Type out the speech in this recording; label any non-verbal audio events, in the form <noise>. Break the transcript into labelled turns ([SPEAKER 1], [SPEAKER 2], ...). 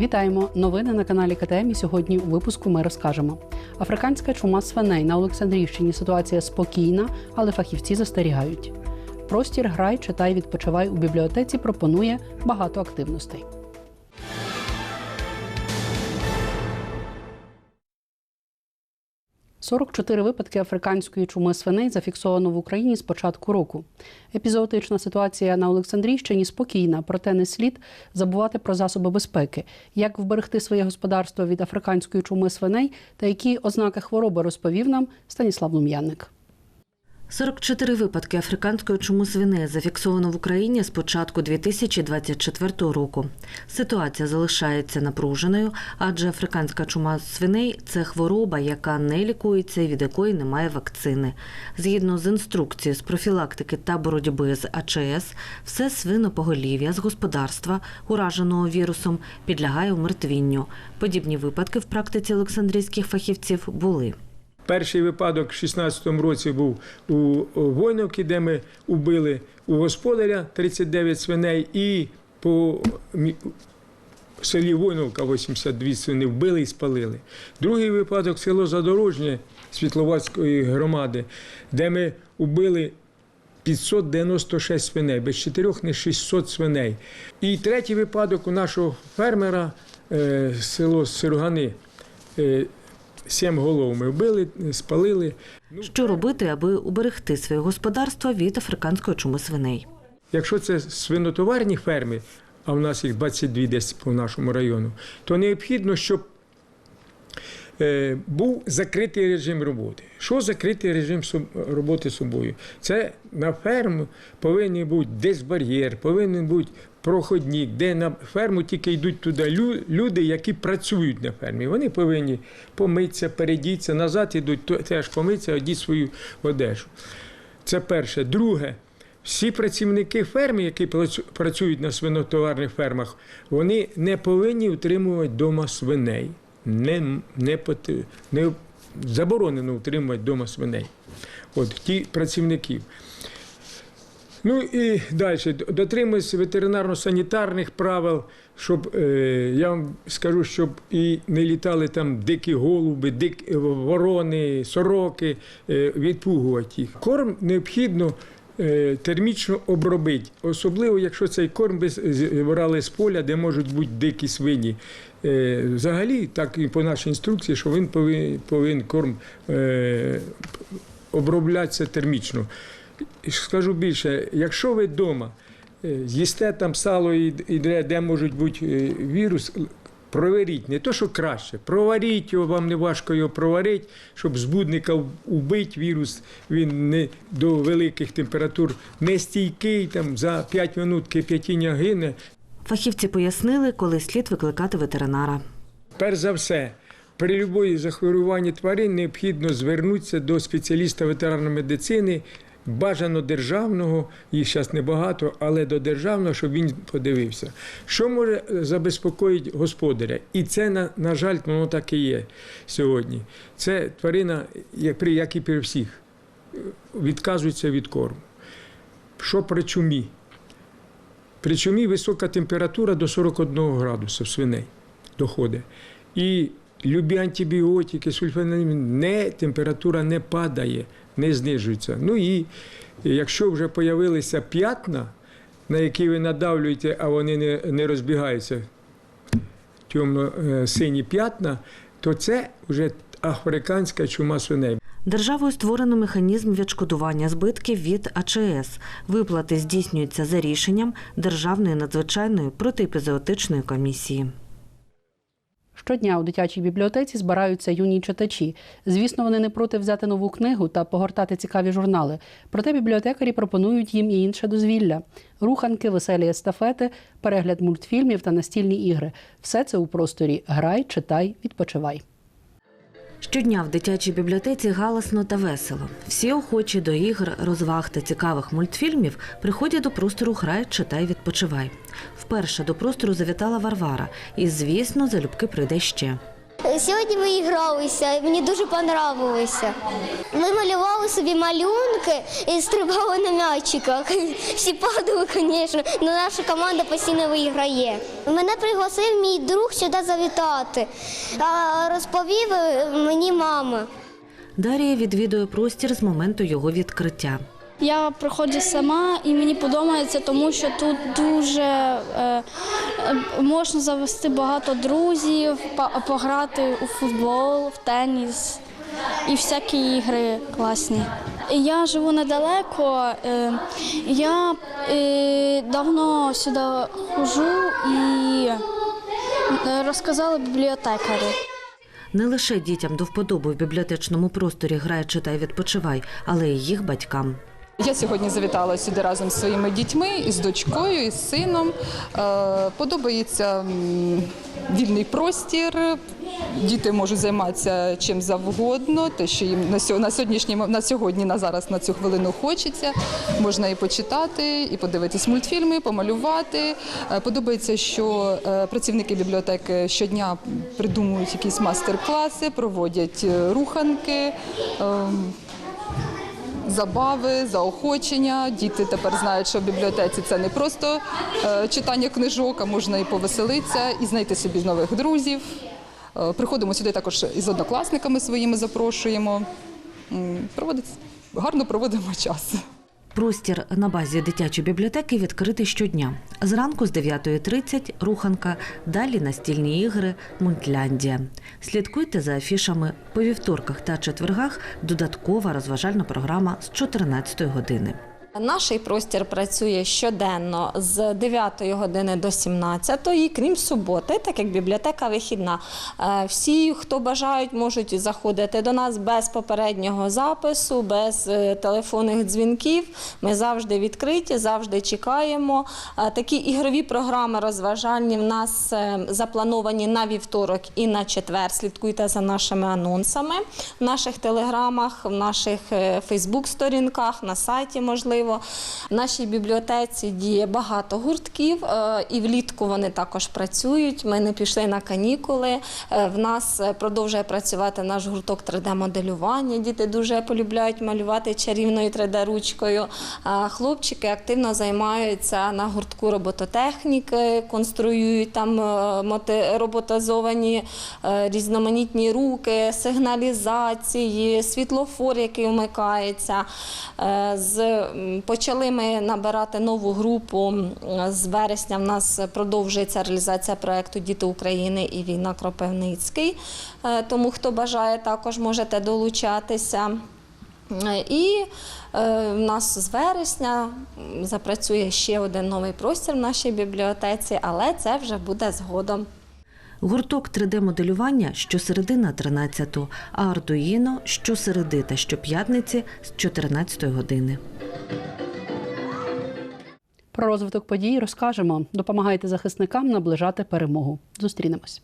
[SPEAKER 1] Вітаємо! Новини на каналі КТМ. І сьогодні у випуску ми розкажемо. Африканська чума свиней на Олександрівщині ситуація спокійна, але фахівці застерігають. Простір грай, читай, відпочивай у бібліотеці пропонує багато активностей. – 44 випадки африканської чуми свиней зафіксовано в Україні з початку року. Епізоотична ситуація на Олександрійщині спокійна, проте не слід забувати про засоби безпеки, як вберегти своє господарство від африканської чуми свиней та які ознаки хвороби розповів нам Станіслав Лум'янник.
[SPEAKER 2] 44 випадки африканської чуми свиней зафіксовано в Україні з початку 2024 року. Ситуація залишається напруженою, адже африканська чума свиней це хвороба, яка не лікується і від якої немає вакцини. Згідно з інструкцією з профілактики та боротьби з АЧС, все свинопоголів'я з господарства, ураженого вірусом, підлягає умертвінню. Подібні випадки в практиці олександрійських фахівців були.
[SPEAKER 3] Перший випадок в 16-му році був у Войновці, де ми убили у господаря 39 свиней, і по селі Войновка 82 свини вбили і спалили. Другий випадок село Задорожнє Світловацької громади, де ми убили 596 свиней, без чотирьох не 600 свиней. І третій випадок у нашого фермера, е, село Сирогани. Сім голов ми вбили, спалили.
[SPEAKER 2] Що робити, аби уберегти своє господарство від африканської чуми свиней?
[SPEAKER 3] Якщо це свинотоварні ферми, а в нас їх 22 десь по нашому району, то необхідно, щоб був закритий режим роботи. Що закритий режим роботи собою? Це на ферму повинен бути десь бар'єр, повинен бути проходник, де на ферму тільки йдуть туди люди, які працюють на фермі. Вони повинні помитися, передітися, назад ідуть, то- теж помитися, одіть свою одежу. Це перше. Друге, всі працівники ферми, які працю- працюють на свинотоварних фермах, вони не повинні утримувати вдома свиней. Не, не, не заборонено утримувати вдома свиней. От ті працівників. Ну і далі дотримуюсь ветеринарно-санітарних правил, щоб е, я вам скажу, щоб і не літали там дикі голуби, дикі ворони, сороки, е, відпугувати їх. Корм необхідно е, термічно обробити, особливо якщо цей корм брали з поля, де можуть бути дикі свині. Е, взагалі, так і по нашій інструкції, що він повинен, повинен корм е, оброблятися термічно. Скажу більше, якщо ви вдома е, з'їсте там сало і, де, де можуть бути е, вірус, проверіть, не то, що краще, проваріть його, вам не важко його проварити, щоб збудника в- убити вірус, він не до великих температур не стійкий, там за 5 минут кип'ятіння гине.
[SPEAKER 2] Фахівці пояснили, коли слід викликати ветеринара.
[SPEAKER 3] Перш за все, при будь-якому захворюванні тварин необхідно звернутися до спеціаліста ветеринарної медицини, бажано державного, їх зараз небагато, але до державного, щоб він подивився. Що може забезпокоїти господаря? І це, на, на жаль, воно так і є сьогодні. Це тварина, як і при всіх, відказується від корму. Що при чумі? При чумі висока температура до 41 градуса в свиней доходить. І любі антибіотики, сульфанамін, не, температура не падає, не знижується. Ну і якщо вже з'явилися п'ятна, на які ви надавлюєте, а вони не, не розбігаються, темно-сині п'ятна, то це вже африканська чума свиней.
[SPEAKER 2] Державою створено механізм відшкодування збитків від АЧС. Виплати здійснюються за рішенням Державної надзвичайної протиепізоотичної комісії.
[SPEAKER 1] Щодня у дитячій бібліотеці збираються юні читачі. Звісно, вони не проти взяти нову книгу та погортати цікаві журнали. Проте бібліотекарі пропонують їм і інше дозвілля: руханки, веселі естафети, перегляд мультфільмів та настільні ігри. Все це у просторі Грай, читай, відпочивай.
[SPEAKER 2] Щодня в дитячій бібліотеці галасно та весело. Всі охочі до ігр, розваг та цікавих мультфільмів приходять до простору Грай, читай, відпочивай. Вперше до простору завітала Варвара, і, звісно, залюбки прийде ще.
[SPEAKER 4] Сьогодні ми гралися, і мені дуже понравилося. Ми малювали собі малюнки і стрибали на м'ячиках. <laughs> Всі падали, звісно, але наша команда постійно виграє. Мене пригласив мій друг сюди завітати, а розповів мені мама.
[SPEAKER 2] Дарія відвідує простір з моменту його відкриття.
[SPEAKER 5] Я приходжу сама і мені подобається, тому що тут дуже е, е, можна завести багато друзів, пограти у футбол, в теніс і всякі ігри класні. Я живу недалеко. Е, я е, давно сюди ходжу і е, розказала бібліотекарі.
[SPEAKER 2] Не лише дітям до вподоби в бібліотечному просторі грає, читай, відпочивай, але й їх батькам.
[SPEAKER 6] Я сьогодні завітала сюди разом з своїми дітьми, із дочкою, із сином. Е, Подобається вільний простір. Діти можуть займатися чим завгодно, те, що їм на сьо- на сьогоднішній на сьогодні, на зараз на цю хвилину хочеться. Можна і почитати, і подивитись мультфільми, помалювати. Е, Подобається, що е, працівники бібліотеки щодня придумують якісь майстер-класи, проводять руханки. Забави, заохочення. Діти тепер знають, що в бібліотеці це не просто е, читання книжок, а можна і повеселитися, і знайти собі нових друзів. Е, Приходимо сюди також із однокласниками своїми запрошуємо. Проводить, гарно проводимо час.
[SPEAKER 2] Простір на базі дитячої бібліотеки відкритий щодня. Зранку з 9.30 руханка, далі настільні ігри Мунтляндія. Слідкуйте за афішами по вівторках та четвергах. Додаткова розважальна програма з 14 години.
[SPEAKER 7] Наш простір працює щоденно з 9 години до 17, крім суботи, так як бібліотека вихідна. Е, Всі, хто бажають, можуть заходити до нас без попереднього запису, без е, телефонних дзвінків. Ми завжди відкриті, завжди чекаємо. Е, Такі ігрові програми розважальні в нас заплановані на вівторок і на четвер. Слідкуйте за нашими анонсами в наших телеграмах, в наших Фейсбук-сторінках, на сайті, можливо. В нашій бібліотеці діє багато гуртків, е, і влітку вони також працюють. Ми не пішли на канікули. Е, В нас е, продовжує працювати наш гурток 3D-моделювання. Діти дуже полюбляють малювати чарівною 3D-ручкою. Хлопчики активно займаються на гуртку робототехніки, конструюють там роботизовані різноманітні руки, сигналізації, світлофор, який вмикається. З, почали ми набирати нову групу. З вересня в нас продовжується реалізація проєкту Діти України і війна Кропивницький. Е, Тому хто бажає, також можете долучатися. І е, в нас з вересня запрацює ще один новий простір в нашій бібліотеці, але це вже буде згодом.
[SPEAKER 2] Гурток 3D-моделювання щосереди на 13, а Ардуїно щосереди та щоп'ятниці з 14 години.
[SPEAKER 1] Про розвиток подій розкажемо. Допомагайте захисникам наближати перемогу. Зустрінемось.